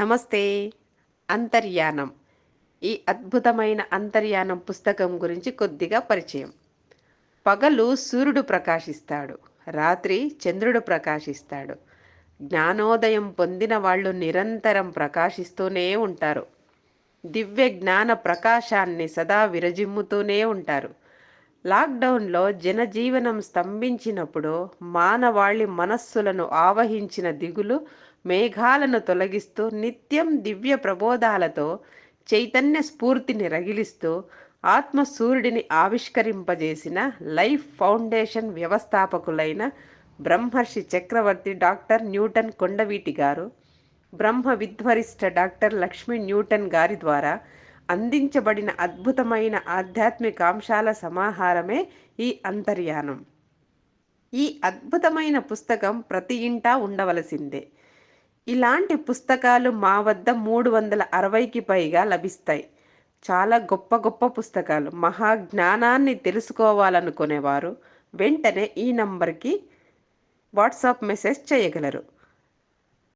నమస్తే. అంతర్యానం. ఈ అద్భుతమైన అంతర్యానం పుస్తకం గురించి కొద్దిగా పరిచయం. పగలు సూర్యుడు ప్రకాశిస్తాడు. రాత్రి చంద్రుడు ప్రకాశిస్తాడు. జ్ఞానోదయం పొందిన వాళ్ళు నిరంతరం ప్రకాశిస్తూనే ఉంటారు. దివ్య జ్ఞాన ప్రకాశాన్ని సదా విరజిమ్ముతూనే ఉంటారు. లాక్డౌన్లో జనజీవనం స్తంభించినప్పుడు మానవాళి మనస్సులను ఆవహించిన దిగులు మేఘాలను తొలగిస్తూ నిత్యం దివ్య ప్రబోధాలతో చైతన్య స్ఫూర్తిని రగిలిస్తూ ఆత్మసూర్యుడిని ఆవిష్కరింపజేసిన లైఫ్ ఫౌండేషన్ వ్యవస్థాపకులైన బ్రహ్మర్షి చక్రవర్తి డాక్టర్ న్యూటన్ కొండవీటి గారు బ్రహ్మ విధ్వరిష్ట డాక్టర్ లక్ష్మీ న్యూటన్ గారి ద్వారా అందించబడిన అద్భుతమైన ఆధ్యాత్మికాంశాల సమాహారమే ఈ అంతర్యానం. ఈ అద్భుతమైన పుస్తకం ప్రతి ఇంటా ఉండవలసిందే. ఇలాంటి పుస్తకాలు మా వద్ద మూడు వందల అరవైకి పైగా లభిస్తాయి. చాలా గొప్ప గొప్ప పుస్తకాలు. మహాజ్ఞానాన్ని తెలుసుకోవాలనుకునేవారు. వెంటనే ఈ నంబర్కి వాట్సాప్ మెసేజ్ చేయగలరు.